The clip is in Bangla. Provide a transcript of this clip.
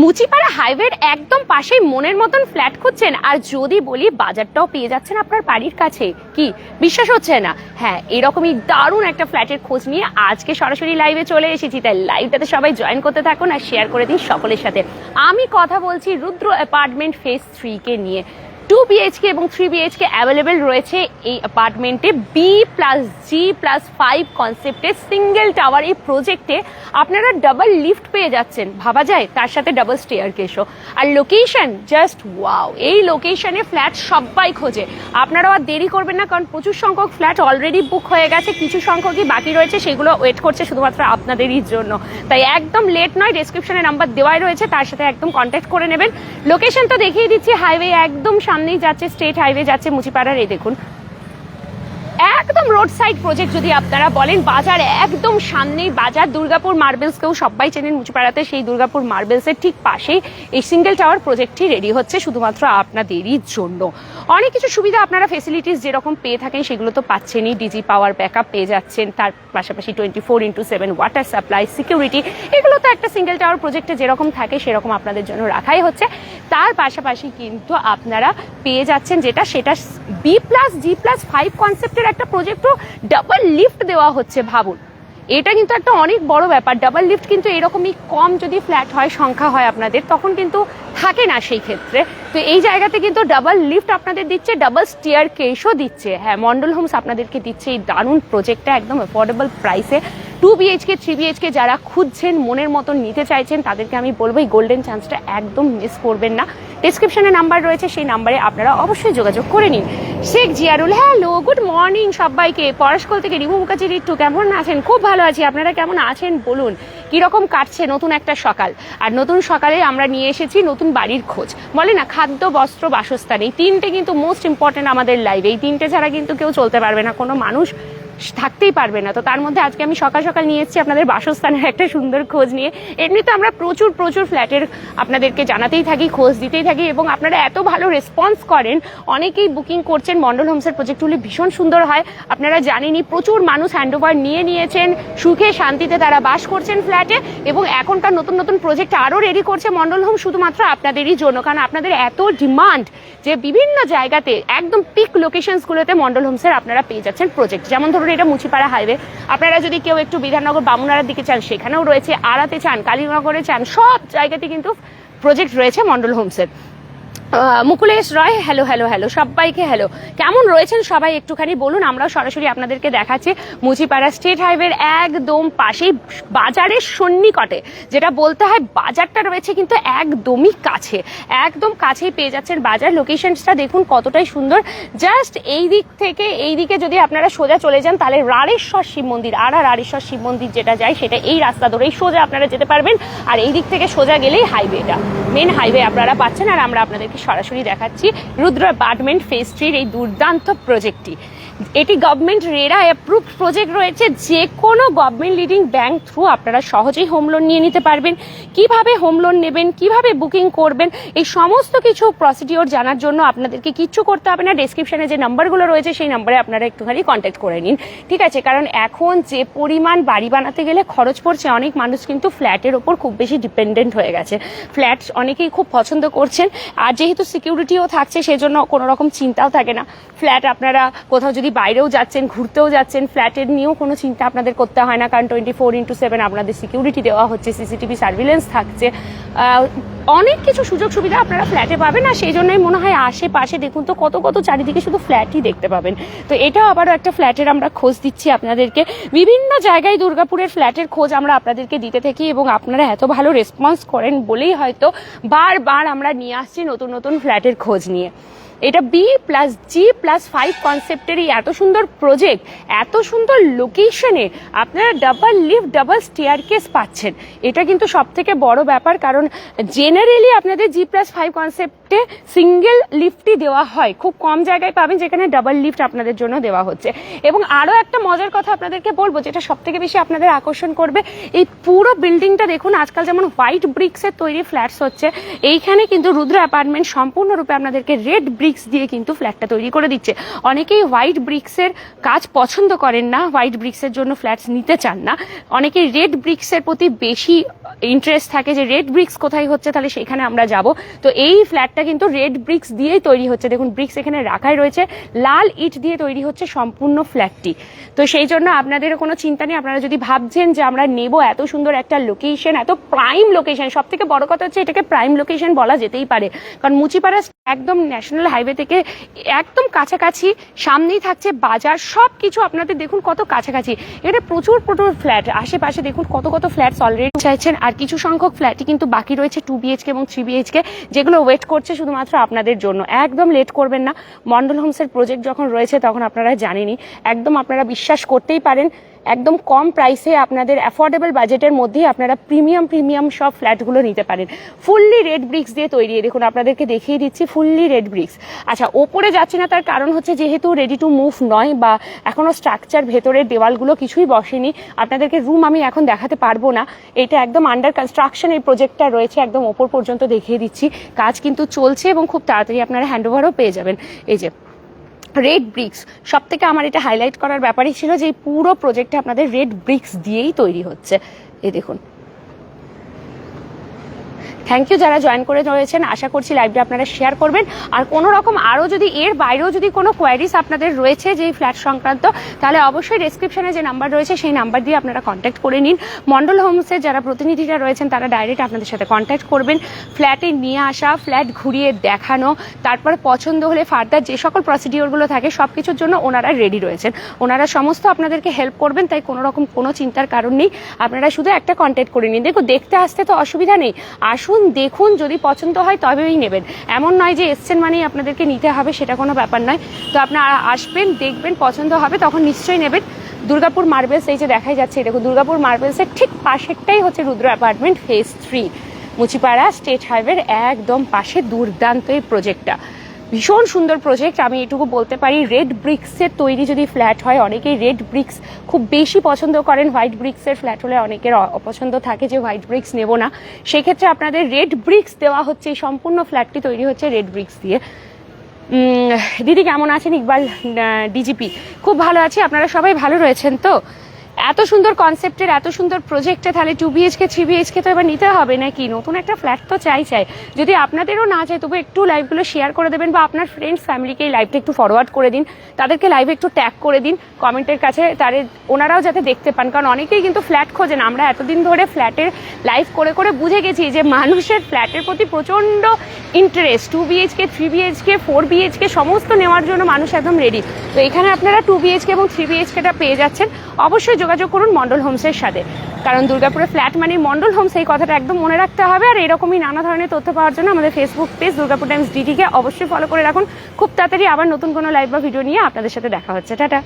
মুচিপাড়া হাইওয়ের একদম পাশেই মনের মতন ফ্ল্যাট খুঁজছেন আর যদি বলি বাজারটাও পেয়ে যাচ্ছেন আপনার বাড়ির কাছে। কি? বিশ্বাস হচ্ছে না? হ্যাঁ এরকমই দারুণ একটা ফ্ল্যাটের খোঁজ নিয়ে আজকে সরাসরি লাইভে চলে এসেছি। তাই লাইভটাতে সবাই জয়েন করতে থাকুন আর শেয়ার করে দিন সকলের সাথে। আমি কথা বলছি রুদ্র অ্যাপার্টমেন্ট ফেস থ্রি কে নিয়ে। টু বিএইচকে এবং থ্রি বিএইচকে অ্যাভেলেবেল রয়েছে এই অ্যাপার্টমেন্টে B plus G plus five কনসেপ্টে single tower এই প্রজেক্টে আপনারা ডাবল লিফট পেয়ে যাচ্ছেন। ভাবা যায়? তার সাথে ডাবল স্টেয়ার কেসও আর লোকেশন জাস্ট ওয়াও এই লোকেশনে ফ্ল্যাট সবাই খোঁজে। আপনারাও আর দেরি করবেন না, কারণ প্রচুর সংখ্যক ফ্ল্যাট অলরেডি বুক হয়ে গেছে। কিছু সংখ্যকই বাকি রয়েছে, সেগুলো ওয়েট করছে শুধুমাত্র আপনাদেরই জন্য। তাই একদম লেট নয় ডেসক্রিপশনে নাম্বার দেওয়াই রয়েছে, তার সাথে একদম কন্ট্যাক্ট করে নেবেন। লোকেশন তো দেখিয়ে দিচ্ছি হাইওয়ে একদম সামনেই যাচ্ছে স্টেট হাইওয়ে যাচ্ছে মুচিপাড়ার এই দেখুন। একদম রোড সাইড প্রজেক্ট যদি আপনারা বলেন, বাজার একদম সামনেই বাজার, দুর্গাপুর মার্বেলস কেউ সবাই চেনেন, মুচিপাড়াতে সেই দুর্গাপুর মার্বেলসের ঠিক পাশেই এই সিঙ্গেল টাওয়ার প্রজেক্টটি রেডি হচ্ছে শুধুমাত্র আপনাদেরই জন্য। অনেক কিছু সুবিধা আপনারা ফেসিলিটিস যেরকম পেয়ে থাকেন, সেগুলো তো পাচ্ছেনই। ডিজি পাওয়ার ব্যাকআপ পেয়ে যাচ্ছেন, তার পাশাপাশি twenty four into seven water supply security এগুলো তো একটা সিঙ্গেল টাওয়ার প্রজেক্টে যেরকম থাকে, সেরকম আপনাদের জন্য রাখাই হচ্ছে। তার পাশাপাশি কিন্তু আপনারা পেয়ে যাচ্ছেন যেটা, সেটা B plus G plus five কনসেপ্টের একটা প্রজেক্টও ডাবল লিফট দেওয়া হচ্ছে ভাবুন। এটা কিন্তু একটা অনেক বড় ব্যাপার। ডাবল লিফট কিন্তু এরকমই কম যদি ফ্ল্যাট হয়, সংখ্যা হয় আপনাদের, তখন কিন্তু থাকে না সেই ক্ষেত্রে। তো এই জায়গাতে কিন্তু ডাবল লিফট আপনাদের দিচ্ছে ডাবল স্টিয়ার কেসও দিচ্ছে। হ্যাঁ মন্ডল হোমস আপনাদেরকে দিচ্ছে এই দারুণ প্রজেক্টটা একদম অ্যাফোর্ডেবল প্রাইসে টু বিএইচকে থ্রি বিএইচকে যারা খুঁজছেন, মনের মতন নিতে চাইছেন, তাদেরকে আমি বলব, এই গোল্ডেন চান্সটা একদম মিস করবেন না। ডিসক্রিপশনে নাম্বার রয়েছে, সেই নাম্বারে আপনারা অবশ্যই যোগাযোগ করে নিন। Sheikh Ziarul, hello, good morning সবাইকে। পরশকল থেকে রিমু মুখার্জি রিট্টু কেমন আছেন? খুব ভালো আছি, আপনারা কেমন আছেন বলুন। কীরকম কাটছে নতুন একটা সকাল? আর নতুন সকালে আমরা নিয়ে এসেছি নতুন বাড়ির খোঁজ। বলে না, খাদ্য, বস্ত্র, বাসস্থান, এই তিনটে কিন্তু মোস্ট ইম্পর্টেন্ট আমাদের লাইফে এই তিনটে ছাড়া কিন্তু কেউ চলতে পারবে না। কোনো মানুষ থাকতেই পারবে না। তো তার মধ্যে আজকে আমি সকাল সকাল নিয়ে এসেছি আপনাদের বাসস্থানের একটা সুন্দর খোঁজ নিয়ে। এমনিতে আমরা প্রচুর প্রচুর ফ্ল্যাটের আপনাদেরকে জানাতেই থাকি, খোঁজ দিতেই থাকি এবং আপনারা এত ভালো রেসপন্স করেন, অনেকেই বুকিং করছেন মন্ডল হোমসের প্রজেক্টগুলি ভীষণ সুন্দর হয়। আপনারা জানেনই প্রচুর মানুষ হ্যান্ডওভার নিয়ে নিয়েছেন, সুখে, শান্তিতে তারা বাস করছেন ফ্ল্যাটে এবং এখনকার নতুন নতুন প্রজেক্ট আরও রেডি করছে মন্ডল হোম শুধুমাত্র আপনাদেরই জন্য। কারণ আপনাদের এত ডিমান্ড যে বিভিন্ন জায়গাতে, একদম পিক লোকেশনসগুলোতে মন্ডল হোমসের আপনারা পেয়ে যাচ্ছেন প্রজেক্ট যেমন ধরুন এটা মুচিপাড়া হাইওয়ে আপনারা যদি কেউ একটু বিধাননগর বামুনারার দিকে চান, সেখানেও রয়েছে আড়াতে চান, কালীনগরে চান, সব জায়গাতে কিন্তু প্রজেক্ট রয়েছে Mondal হোমসের Mukulesh Roy hello hello hello সবাইকে হ্যালো কেমন রয়েছেন সবাই একটুখানি বলুন আমরাও সরাসরি আপনাদেরকে দেখাচ্ছি মুচিপাড়া স্টেট হাইওয়ের একদম পাশেই বাজারের সন্নিকটে, যেটা বলতে হয় বাজারটা রয়েছে কিন্তু একদমই কাছে। একদম কাছেই পেয়ে যাচ্ছেন বাজার লোকেশনসটা দেখুন কতটাই সুন্দর। জাস্ট এই দিক থেকে, এই দিকে যদি আপনারা সোজা চলে যান, তাহলে রাড়েশ্বর শিব মন্দির, আর রাড়েশ্বর শিব মন্দির যেটা যায়, সেটা এই রাস্তা ধরেই সোজা আপনারা যেতে পারবেন। আর এই দিক থেকে সোজা গেলেই হাইওয়েটা মেন হাইওয়ে আপনারা পাচ্ছেন, আর আমরা আপনাদেরকে সরাসরি দেখাচ্ছি রুদ্র অ্যাপার্টমেন্ট ফেস থ্রির এই দুর্দান্ত প্রজেক্টটি। এটি গভর্নমেন্ট রেরা অ্যাপ্রুভ প্রজেক্ট রয়েছে। যে কোনো গভর্নমেন্ট লিডিং ব্যাংক থ্রু আপনারা সহজেই হোম লোন নিয়ে নিতে পারবেন। কীভাবে হোম লোন নেবেন, কীভাবে বুকিং করবেন, এই সমস্ত কিছু প্রসিডিওর জানার জন্য আপনাদেরকে কিচ্ছু করতে হবে না। ডেসক্রিপশনে যে নাম্বারগুলো রয়েছে, সেই নাম্বারে আপনারা একটুখানি কন্ট্যাক্ট করে নিন। ঠিক আছে? কারণ এখন যে পরিমাণ বাড়ি বানাতে গেলে খরচ পড়ছে, অনেক মানুষ কিন্তু ফ্ল্যাটের ওপর খুব বেশি ডিপেন্ডেন্ট হয়ে গেছে। ফ্ল্যাট অনেকেই খুব পছন্দ করছেন। আর যেহেতু সিকিউরিটিও থাকছে, সেজন্য কোনো রকম চিন্তাও থাকে না। ফ্ল্যাট আপনারা কোথাও যদি বাইরেও যাচ্ছেন, ঘুরতেও যাচ্ছেন, ফ্ল্যাটের নিয়েও কোনো চিন্তা আপনাদের করতে হয় না, কারণ টোয়েন্টি ফোর ইন্টু সেভেন আপনাদের সিকিউরিটি দেওয়া হচ্ছে সিসিটিভি সার্ভিলেন্স থাকছে। অনেক কিছু সুযোগ সুবিধা আপনারা ফ্ল্যাটে পাবেন আর সেই জন্যই মনে হয় আশেপাশে দেখুন তো, কত কত চারিদিকে শুধু ফ্ল্যাটই দেখতে পাবেন। তো এটাও আবারও একটা ফ্ল্যাটের আমরা খোঁজ দিচ্ছি আপনাদেরকে। বিভিন্ন জায়গায় দুর্গাপুরের ফ্ল্যাটের খোঁজ আমরা আপনাদেরকে দিতে থাকি এবং আপনারা এত ভালো রেসপন্স করেন বলেই হয়তো বারবার আমরা নিয়ে আসছি নতুন নতুন ফ্ল্যাটের খোঁজ নিয়ে। এটা B plus G plus five কনসেপ্টের এত সুন্দর প্রজেক্ট এত সুন্দর লোকেশনে আপনারা double lift double staircase পাচ্ছেন। এটা কিন্তু সব থেকে বড় ব্যাপার কারণ জেনারেলি আপনাদের জি প্লাস ফাইভ কনসেপ্টে সিঙ্গেল লিফটই দেওয়া হয়। খুব কম জায়গায় পাবেন যেখানে ডাবল লিফট আপনাদের জন্য দেওয়া হচ্ছে। এবং আরও একটা মজার কথা আপনাদেরকে বলব, যেটা সব থেকে বেশি আপনাদের আকর্ষণ করবে, এই পুরো বিল্ডিংটা দেখুন, আজকাল যেমন হোয়াইট ব্রিক্সের তৈরি ফ্ল্যাটস হচ্ছে, এইখানে কিন্তু রুদ্র অ্যাপার্টমেন্ট সম্পূর্ণরূপে আপনাদেরকে রেড ব্রিক্স ব্রিক্স দিয়ে কিন্তু ফ্ল্যাটটা তৈরি করে দিচ্ছে। অনেকেই হোয়াইট ব্রিক্সের কাজ পছন্দ করেন না হোয়াইট ব্রিক্সের জন্য ফ্ল্যাটস নিতে চান না। অনেকেই রেড ব্রিক্সের প্রতি বেশি ইন্টারেস্ট থাকে যে রেড ব্রিক্স কোথায় হচ্ছে, তাহলে সেখানে আমরা যাব। তো এই ফ্ল্যাটটা কিন্তু রেড ব্রিক্স দিয়েই তৈরি হচ্ছে। দেখুন ব্রিক্স এখানে রাখাই রয়েছে। লাল ইট দিয়ে তৈরি হচ্ছে সম্পূর্ণ ফ্ল্যাটটি তো সেই জন্য আপনাদের কোনো চিন্তা নেই। আপনারা যদি ভাবছেন যে আমরা নেব এত সুন্দর একটা লোকেশন এত প্রাইম লোকেশন সব থেকে বড় কথা হচ্ছে এটাকে প্রাইম লোকেশন বলা যেতেই পারে। কারণ মুচিপাড়া একদম ন্যাশনাল হাইওয়ে থেকে একদম কাছাকাছি, সামনেই থাকছে বাজার সব কিছু আপনাদের দেখুন কত কাছাকাছি। এখানে প্রচুর প্রচুর ফ্ল্যাট আশেপাশে দেখুন কত কত ফ্ল্যাটস অলরেডি চাইছেন, আর কিছু সংখ্যক ফ্ল্যাটই কিন্তু বাকি রয়েছে টু বিএইচকে এবং থ্রি বিএইচকে যেগুলো ওয়েট করছে শুধুমাত্র আপনাদের জন্য। একদম লেট করবেন না। মন্ডল হোমসের প্রজেক্ট যখন রয়েছে তখন আপনারা জানেনই। একদম আপনারা বিশ্বাস করতেই পারেন। একদম কম প্রাইসে আপনাদের অ্যাফোর্ডেবল বাজেটের মধ্যেই আপনারা প্রিমিয়াম প্রিমিয়াম সব ফ্ল্যাটগুলো নিতে পারেন। ফুললি রেড ব্রিক্স দিয়ে তৈরি। দেখুন, আপনাদেরকে দেখিয়ে দিচ্ছি ফুললি রেড ব্রিক্স আচ্ছা ওপরে যাচ্ছে না, তার কারণ হচ্ছে যেহেতু রেডি টু মুভ নয় বা এখনও স্ট্রাকচার ভেতরের দেওয়ালগুলো কিছুই বসেনি, আপনাদেরকে রুম আমি এখন দেখাতে পারব না। এটা একদম আন্ডার কনস্ট্রাকশন এই প্রজেক্টটা রয়েছে, একদম ওপর পর্যন্ত দেখিয়ে দিচ্ছি। কাজ কিন্তু চলছে এবং খুব তাড়াতাড়ি আপনারা হ্যান্ডওভারও পেয়ে যাবেন। এই যে রেড ব্রিক্স। সব থেকে আমার এটা হাইলাইট করার ব্যাপারই ছিল যে এই পুরো প্রজেক্টটা আপনাদের রেড ব্রিক্স দিয়েই তৈরি হচ্ছে। এই দেখুন থ্যাংক ইউ যারা জয়েন করে রয়েছেন। আশা করছি লাইভটা আপনারা শেয়ার করবেন। আর কোনো রকম আরও যদি, এর বাইরেও যদি কোনো কোয়ারিজ আপনাদের রয়েছে যে ফ্ল্যাট সংক্রান্ত, তাহলে অবশ্যই ডেসক্রিপশনে যে নাম্বার রয়েছে, সেই নাম্বার দিয়ে আপনারা কন্ট্যাক্ট করে নিন। মন্ডল হোমসের যারা প্রতিনিধিরা রয়েছেন, তারা ডাইরেক্ট আপনাদের সাথে কন্ট্যাক্ট করবেন। ফ্ল্যাটে নিয়ে আসা ফ্ল্যাট ঘুরিয়ে দেখানো, তারপর পছন্দ হলে ফার্দার যে সকল প্রসিডিওরগুলো থাকে সব কিছুর জন্য ওনারা রেডি রয়েছেন। ওনারা সমস্ত আপনাদেরকে হেল্প করবেন, তাই কোনো রকম কোনো চিন্তার কারণ নেই। আপনারা শুধু একটা কন্ট্যাক্ট করে নিন। দেখো দেখতে আসতে তো অসুবিধা নেই। আসুন দেখুন যদি পছন্দ হয় তবেই নেবেন। এমন নয় যে এসছেন মানেই আপনাদেরকে নিতে হবে, সেটা কোনো ব্যাপার নয়। তো আপনারা আসবেন, দেখবেন, পছন্দ হবে, তখন নিশ্চয়ই নেবেন। দুর্গাপুর মার্বেলস, এই যে দেখাই যাচ্ছে, দেখুন, দুর্গাপুর মার্বেলসের ঠিক পাশেরটাই হচ্ছে Rudra apartment, phase three, Muchipara state হাইওয়ের একদম পাশে দুর্দান্ত এই প্রজেক্টটা। ভীষণ সুন্দর প্রজেক্ট আমি এটুকু বলতে পারি রেড ব্রিক্সের তৈরি যদি ফ্ল্যাট হয়, অনেকেই রেড ব্রিক্স খুব বেশি পছন্দ করেন। হোয়াইট ব্রিক্সের ফ্ল্যাট হলে অনেকের অপছন্দ থাকে যে হোয়াইট ব্রিক্স নেব না। সেক্ষেত্রে আপনাদের রেড ব্রিক্স দেওয়া হচ্ছে, এই সম্পূর্ণ ফ্ল্যাটটি তৈরি হচ্ছে রেড ব্রিক্স দিয়ে। দিদি কেমন আছেন? ইকবাল ডিজিপি খুব ভালো আছি। আপনারা সবাই ভালো রয়েছেন তো? এত সুন্দর কনসেপ্টের এত সুন্দর প্রজেক্টে তাহলে টু বিএইচকে থ্রি বিএইচকে তো এবার নিতে হবে নাকি? নতুন একটা ফ্ল্যাট তো চাই চাই। যদি আপনাদেরও না চাই, তবু একটু লাইভগুলো শেয়ার করে দেবেন বা আপনার ফ্রেন্ডস ফ্যামিলিকে এই লাইভটা একটু ফরওয়ার্ড করে দিন। তাদেরকে লাইভে একটু ট্যাগ করে দিন কমেন্টের কাছে। তারে ওনারাও যাতে দেখতে পান, কারণ অনেকেই কিন্তু ফ্ল্যাট খোঁজেন। আমরা এতদিন ধরে ফ্ল্যাটের লাইভ করে করে বুঝে গেছি যে মানুষের ফ্ল্যাটের প্রতি প্রচণ্ড interest two BHK three BHK four BHK সমস্ত নেওয়ার জন্য মানুষ একদম রেডি তো এখানে আপনারা টু বিএইচকে এবং থ্রি বিএইচকেটা পেয়ে যাচ্ছেন। অবশ্যই যোগাযোগ করুন মন্ডল হোমসের সাথে। কারণ দুর্গাপুরে ফ্ল্যাট মানে মন্ডল হোমস, এই কথাটা একদম মনে রাখতে হবে। আর এরকমই নানা ধরনের তথ্য পাওয়ার জন্য আমাদের Facebook page Durgapur Times DDK অবশ্যই ফলো করে রাখুন। খুব তাড়াতাড়ি আবার নতুন কোনো লাইভ বা ভিডিও নিয়ে আপনাদের সাথে দেখা হচ্ছে। টাটা।